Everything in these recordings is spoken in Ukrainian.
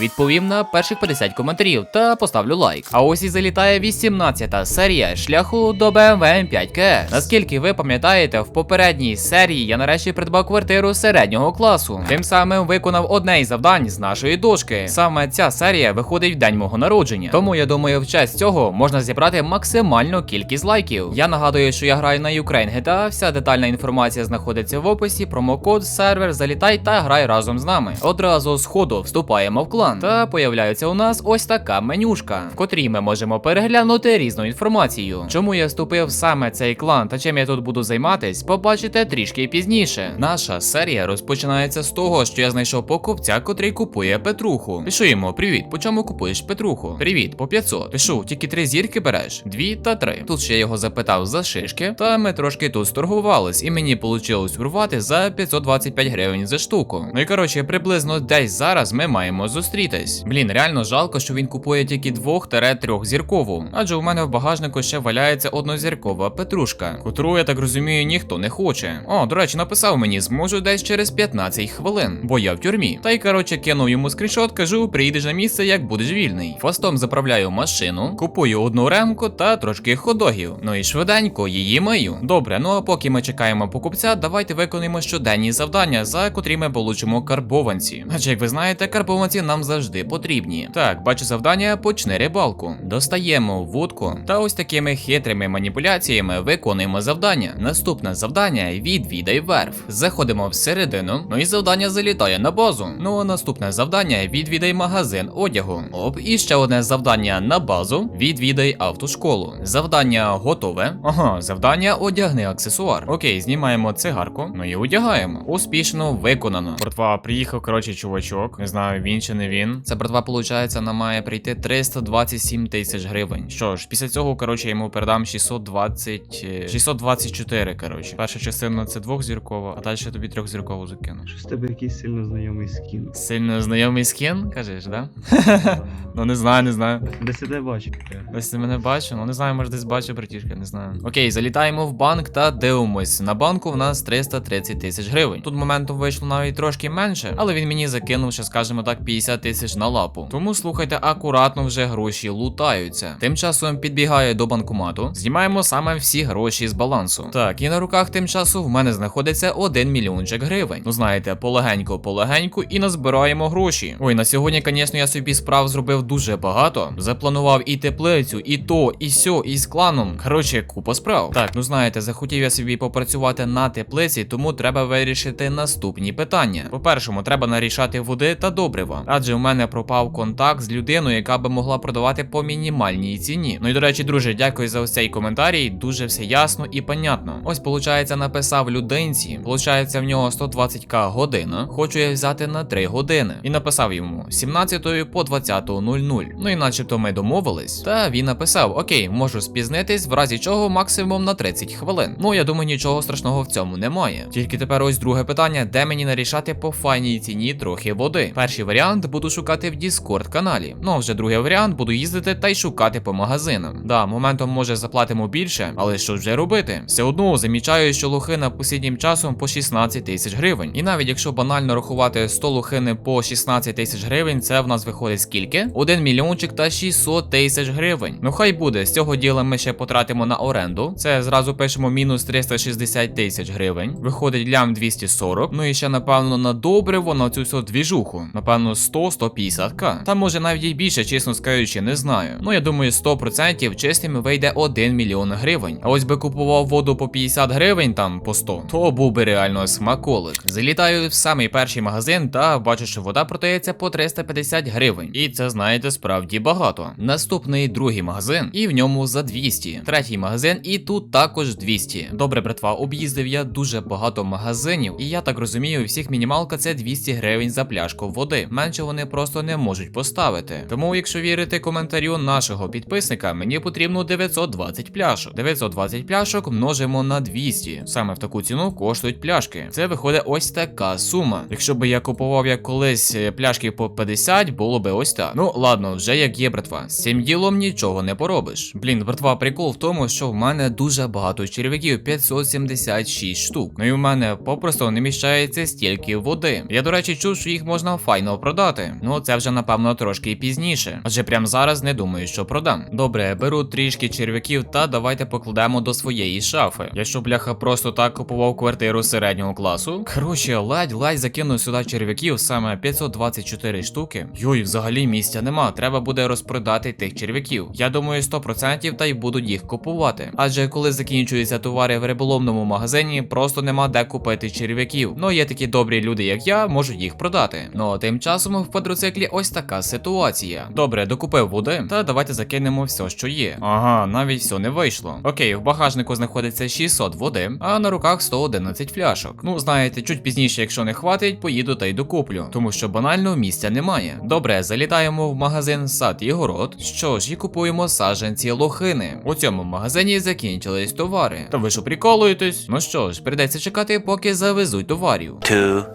відповім на перших 50 коментарів та поставлю лайк. А ось і залітає 18-та серія шляху до BMW M5 KS. Наскільки ви пам'ятаєте, в попередній серії я нарешті придбав квартиру середнього класу. Тим самим виконав одне із завдань з нашої дошки. Саме ця серія виходить в день мого народження. Тому я думаю, в честь цього можна зібрати максимальну кількість лайків. Я нагадую, що я граю на Ukraine GTA, вся детальна інформація знаходиться в описі, промокод, сервер, залітай та грай разом з нами. Одразу з ходу вступаємо в клан. Та появляється у нас ось така менюшка, в котрій ми можемо переглянути різну інформацію. Чому я вступив саме цей клан та чим я тут буду займатись, побачите трішки пізніше. Наша серія розпочинається з того, що я знайшов покупця, котрий купує Петруху. Пишу йому: Привіт, по чому купуєш Петруху? Привіт, по 500. Пишу, тільки три зірки береш? Дві та три. Тут ще його запитав за шишки, та ми трошки тут сторгувались, і мені вийшло урвати за 525 гривень за штуку. Ну і коротше, приблизно десь зараз ми маємо зустрітись. Блін, реально жалко, що він купує тільки двох-трьох зіркову, адже у мене в багажнику ще валяється однозіркова петрушка, котру, я так розумію, ніхто не хоче. О, до речі, написав мені, зможу десь через 15 хвилин, бо я в тюрмі. Та й коротше кинув йому скріншот, кажу, приїдеш на місце, як будеш вільний. Фастом заправляю машину, купую одну ремку та трошки ходогів. Ну і швиденько її мию. Добре, ну а поки ми чекаємо покупця, давайте виконуємо щоденні завдання, за котрі ми получимо карбованці. Адже як ви знаєте, карбованці нам завжди потрібні. Так, бачу завдання, почни рибалку. Достаємо вудку та ось такими хитрими маніпуляціями виконуємо завдання. Наступне завдання відвідай верф. Заходимо всередину, ну і завдання залітає на базу. Ну а наступне завдання відвідай магазин одягу. Оп, і ще одне завдання на базу. Відвідай автошколу. Завдання готове. Ага, завдання одягни аксесуар. Окей, знімаємо цигарку. Ну і одягаємо. Успішно виконано. Братва, приїхав, коротше, чувачок. Не знаю, він чи не він. Це братва, виходить, нам має прийти 327 тисяч гривень. Що ж, після цього, коротше, я йому передам 620... е, 624, коротше. Перша частина це двохзіркова, а далі я тобі трьохзіркову закину. Що з тебе якийсь сильно знайомий скін? Сильно знайомий скін, кажеш, да? ну не знаю, не знаю. Десь тебе бачив. Десь ти мене бачив, ну не знаю, може десь бачив братішка, не знаю. Окей, залітаємо в банк та дивимось. На банку в нас 330 тисяч гривень. Тут моментом вийшло навіть трошки менше, але він мені закинув, ще скажімо так, 50 тисяч на лапу. Тому слухайте, акуратно вже гроші лутаються. Тим часом підбігаю до банкомату, знімаємо саме всі гроші з балансу. Так, і на руках тим часу в мене знаходиться 1 мільйончик гривень. Ну знаєте, полегенько, полегенько і назбираємо гроші. Ой, на сьогодні, звісно, я собі справ зробив дуже багато. Запланував і теплицю, і то, і сьо, і з кланом. Коротше, купа справ. Так, ну знаєте, захотів я собі попрацювати на теплиці, тому треба вирішити наступні питання. По-першому, треба нарішати води та добрива, адже у мене пропав контакт з людиною, яка би могла продавати по мінімальній ціні. Ну і до речі, друже, дякую за ось цей коментарій. Дуже все ясно і понятно. Ось, получається, написав людинці. Получається, в нього 120к година. Хочу я взяти на 3 години. І написав йому 17 по 20.00. Ну і начебто ми домовились. Та він написав: Окей, можу спізнитись, в разі чого максимум на 30 хвилин. Ну я думаю, нічого страшного в цьому немає. Тільки тепер ось друге питання, де мені нарішати по файній ціні трохи води. Перший варіант буду шукати в Discord каналі. Ну а вже другий варіант буду їздити та й шукати по магазинам. Да, моментом може заплатимо більше, але що вже робити? Все одно замічаю, що лохина посіднім часом по 16 тисяч гривень. І навіть якщо банально рахувати 100 лохини по 16 тисяч гривень, це в нас виходить скільки? 1 мільйончик та 600 тисяч гривень. Ну хай буде, з цього діла ми ще потратимо на оренду. Це зразу пишемо мінус 360 тисяч гривень. Виходить лям 240. Ну і ще, напевно, на добриво на цю всю двіжуху. Напевно, 100-150к. Та може навіть і більше, чесно скажучи, не знаю. Ну я думаю, 100% чистими вийде 1 мільйон гривень. А ось би купував воду по 50 гривень, там по 100, то був би реально смаколик. Залітаю в самий перший магазин та бачу, що вода продається по 350 гривень. І це, знаєте, справді багато. Наступний другий магазин, і в ньому за 200. Третій магазин, і тут також 200. Добре, братва, об'їздив я дуже багато магазинів, і я так розумію, у всіх мінімалка це 200 гривень за пляшку води. Менше вони просто не можуть поставити. Тому, якщо вірити коментарю нашого підписника, мені потрібно 920 пляшок. 920 пляшок множимо на 200. Саме в таку ціну коштують пляшки. Це виходить ось така сума. Якщо би я купував як колись е, пляшки по 50, було би ось так. Ну ладно, вже як є, братва. З цим ділом нічого не поробиш. Блін, братва, прикол в тому, що в мене дуже багато черв'яків 576 штук. Ну і в мене попросту не міщається стільки води. Я, до речі, чув, що їх можна файно продати. Ну це вже напевно трошки пізніше, адже прямо зараз не думаю, що продам. Добре, беру трішки черв'яків та давайте покладемо до своєї шафи. Я що бляха просто так купував квартиру середнього класу. Коротше, ледь-ледь закинув сюди черв'яків саме 524 штуки. Йой, взагалі місця нема. Треба буде розпродати тих черв'яків. Я думаю, 100% та й будуть їх купувати. Адже коли закінчуються товари в риболовному магазині, просто нема де купити черв'яків. Ну є такі добрі люди, як я, можуть їх продати. Ну а тим часом в квадроциклі ось така ситуація. Добре, докупив води, та давайте закинемо все, що є. Ага, навіть все не вийшло. Окей, в багажнику знаходиться 600 води, а на руках 111 пляшок. Ну, знаєте, чуть пізніше, якщо не хватить, поїду та й докуплю, тому що банально місця немає. Добре, залітаємо в магазин сад і город. Що ж, і купуємо саджанці лохини. У цьому магазині закінчились товари. Та ви що приколуєтесь? Ну що ж, прийдеться чекати, поки завезуть товарів.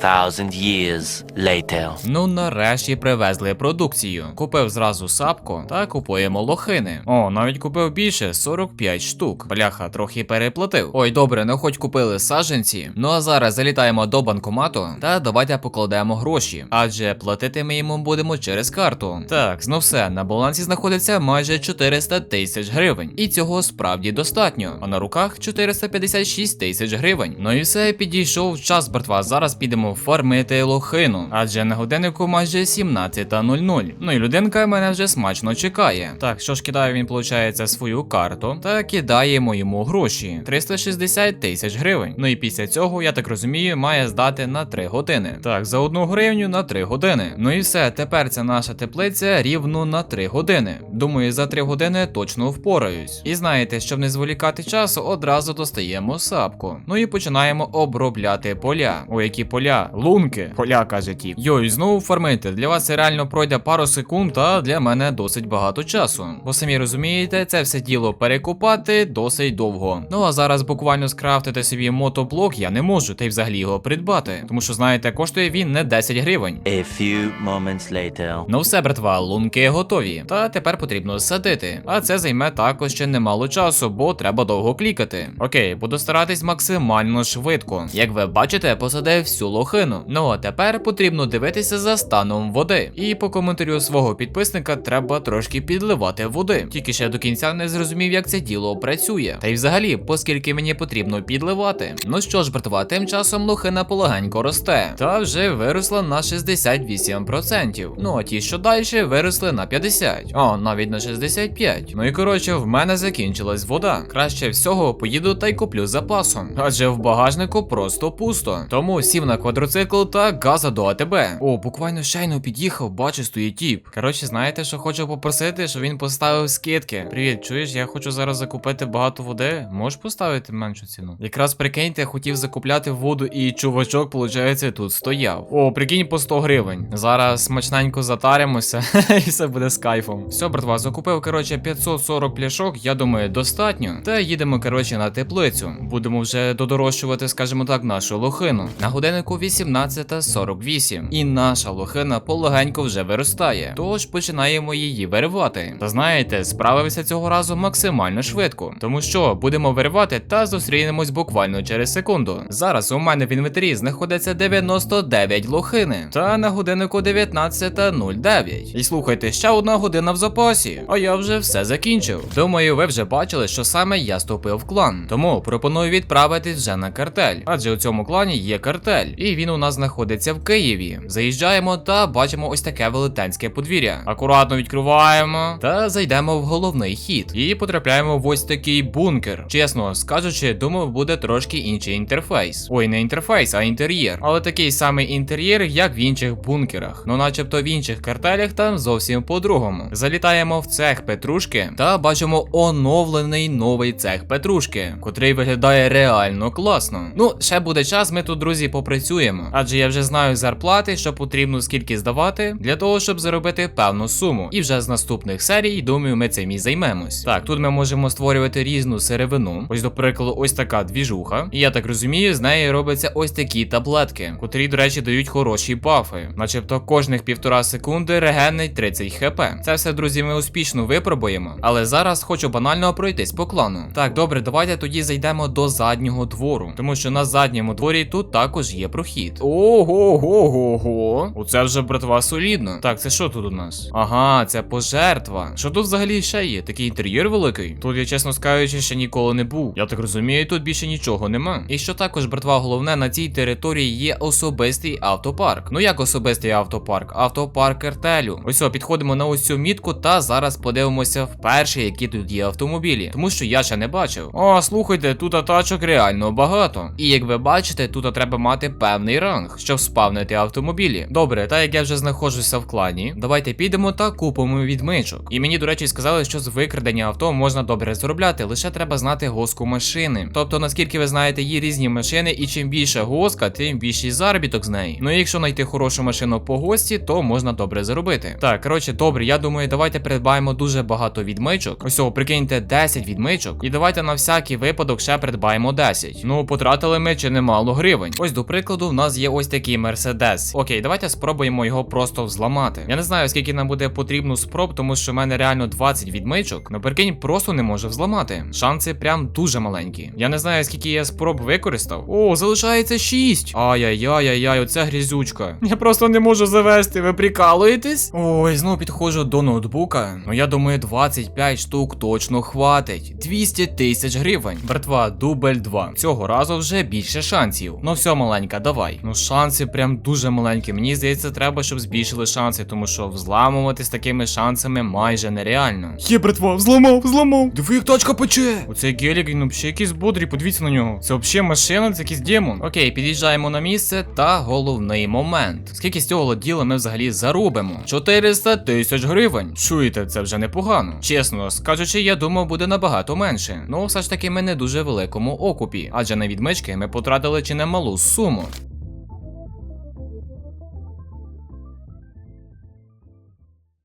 2,000 years later. Ну, нарешті привезли продукцію. Купив зразу сапку та купуємо лохини. О, навіть купив більше 45 штук. Бляха, трохи переплатив. Ой, добре, ну хоч купили саджанці. Ну а зараз залітаємо до банкомату та давайте покладемо гроші. Адже платити ми йому будемо через карту. Так, ну все, на балансі знаходиться майже 400 тисяч гривень. І цього справді достатньо. А на руках 456 тисяч гривень. Ну і все, підійшов час, братва. Зараз підемо фармити лохину. Адже на годиннику майже 17.00. Ну і людинка мене вже смачно чекає. Так, що ж кидає він, виходить, свою карту та кидаємо йому гроші 360 тисяч гривень. Ну і після цього, я так розумію, має здати на 3 години. Так, за одну гривню на 3 години. Ну і все, тепер ця наша теплиця рівно на 3 години. Думаю, за 3 години точно впораюсь. І знаєте, щоб не зволікати часу, одразу достаємо сапку. Ну і починаємо обробляти поля. О, які поля? Лунки. Поля, каже тіп. Йой, знову фармити. Для вас це реально пройде пару секунд, а для мене досить багато часу. Бо самі розумієте, це все діло перекупати досить довго. Ну а зараз буквально скрафтити собі мотоблок я не можу, та й взагалі його придбати. Тому що, знаєте, коштує він не 10 гривень. A few moments later. Ну все, братва, лунки готові. Та тепер потрібно садити. А це займе також ще немало часу, бо треба довго клікати. Окей, буду старатись максимально швидко. Як ви бачите, посадив всю лохину. Ну а тепер потрібно дивитися за станом води. І по коментарю свого підписника треба трошки підливати води. Тільки ще до кінця не зрозумів, як це діло працює. Та й взагалі, поскільки мені потрібно підливати. Ну що ж, братва, тим часом лохина полегенько росте. Та вже виросла на 68%. Ну а ті, що далі, виросли на 50%. О, навіть на 65%. Ну і коротше, в мене закінчилась вода. Краще всього поїду та й куплю запасом. Адже в багажнику просто пусто. Тому сів на квадроцикл та газа до АТБ. О, буквально щойно під'їхав, бачу, стоїть тіп. Коротше, знаєте, що хочу попросити, щоб він поставив скидки. Привіт, чуєш, я хочу зараз закупити багато води. Можеш поставити меншу ціну? Якраз прикиньте, хотів закупляти воду, і чувачок, виходить, тут стояв. О, прикинь по 100 гривень. Зараз смачненько затаримося, і все буде з кайфом. Все, братва, закупив, коротше, 540 пляшок, я думаю, достатньо. Та їдемо, коротше, на теплицю. Будемо вже додорощувати, скажімо так, нашу лохину. На годиннику 18.48. І наша лохина полегенько вже виростає. Тож починаємо її виривати. Та знаєте, справився цього разу максимально швидко. Тому що будемо виривати та зустрінемось буквально через секунду. Зараз у мене в інвентарі знаходиться 99 лохини. Та на годиннику 19.09. І слухайте, ще одна година в запасі. А я вже все закінчив. Думаю, ви вже бачили, що саме я ступив в клан. Тому пропоную відправитись вже на картель. Адже у цьому клані є картель, і він у нас знаходиться в Києві. Заїжджаємо та бачимо ось таке велетенське подвір'я. Акуратно відкриваємо та зайдемо в головний хід. І потрапляємо в ось такий бункер. Чесно скажучи, думав, буде трошки інший інтерфейс. Ой, не інтерфейс, а інтер'єр. Але такий самий інтер'єр, як в інших бункерах. Ну, начебто в інших картелях там зовсім по-другому. Залітаємо в цех Петрушки та бачимо оновлений новий цех Петрушки, котрий виглядає реально класно. Ну, ще буде час, ми тут, друзі, попрацюємо. Адже я вже знаю зарплати, що потрібно скільки здавати, для того, щоб заробити певну суму. І вже з наступних серій, думаю, ми цим і займемось. Так, тут ми можемо створювати різну сировину. Ось, до прикладу, ось така двіжуха. І я так розумію, з неї робляться ось такі таблетки, котрі, до речі, дають хороші бафи. Начебто кожних півтора секунди регенить 30 хп. Це все, друзі, ми успішно випробуємо. Але зараз хочу банально пройтись по клану. Так, добре, давайте тоді зайдемо до заднього двору. Тому що на задньому дворі тут також є прохід. Ого-го-го-го. Оце вже братва солідно. Так, це що тут у нас? Ага, це пожертва. Що тут взагалі ще є? Такий інтер'єр великий. Тут я, чесно скажучи, ще ніколи не був. Я так розумію, тут більше нічого нема. І що також, братва, головне, на цій території є особистий автопарк. Ну як особистий автопарк? Автопарк картелю. Ось о, підходимо на ось цю мітку та зараз подивимося вперше, які тут є автомобілі. Тому що я ще не бачив. О, слухайте, тут тачок реально багато. І як ви бачите, тут треба мати певний ранг, щоб спавнити автомобілі. Добре, та як я вже знаходжуся в клані, давайте підемо та купимо відмичок. І мені, до речі, сказали, що з викрадення авто можна добре заробляти, лише треба знати госку машини. Тобто, наскільки ви знаєте, є різні машини, і чим більше госка, тим більший заробіток з неї. Ну і якщо знайти хорошу машину по гості, то можна добре заробити. Так, коротше, добре, я думаю, давайте придбаємо дуже багато відмичок. Ось о, прикиньте, 10 відмичок. І давайте на всякий випадок ще придбаємо 10. Ну, потратили ми чи немало гривень. Ось до прикладу, в нас є ось такий мерседес. Окей, давайте спробуємо його просто взламати. Я не знаю, скільки нам буде потрібно спроб, тому що в мене реально 20 відмичок. Ну прикинь, просто не можу взламати. Шанси прям дуже маленькі. Я не знаю, скільки я спроб використав. О, залишається 6. Ай-яй-яй-яй, оце грізючка. Я просто не можу завести. Ви прикалуєтесь? Ой, знову підходжу до ноутбука. Ну я думаю, 25 штук точно хватить. 200 тисяч гривень. Братва, дубль 2. Цього разу вже більше шансів. Ну все, маленька, давай. Ну шанси прям дуже маленькі. Мені здається, треба, щоб збільшили шанси, тому що взламувати з такими шансами майже нереально. Є, братва, взламав, взламав. Диви, як тачка пече. Оцей гелік, він взагалі якийсь бодрий, подивіться на нього. Це взагалі машина, це якийсь демон. Окей, під'їжджаємо на місце та головний момент. Скільки з цього діла ми взагалі заробимо? 400 тисяч гривень. Чуєте, це вже непогано. Чесно скажучи, я думав, буде набагато менше. Ну, все ж таки, ми не дуже великому окупі, адже на відмички ми потратили чи немалу суму.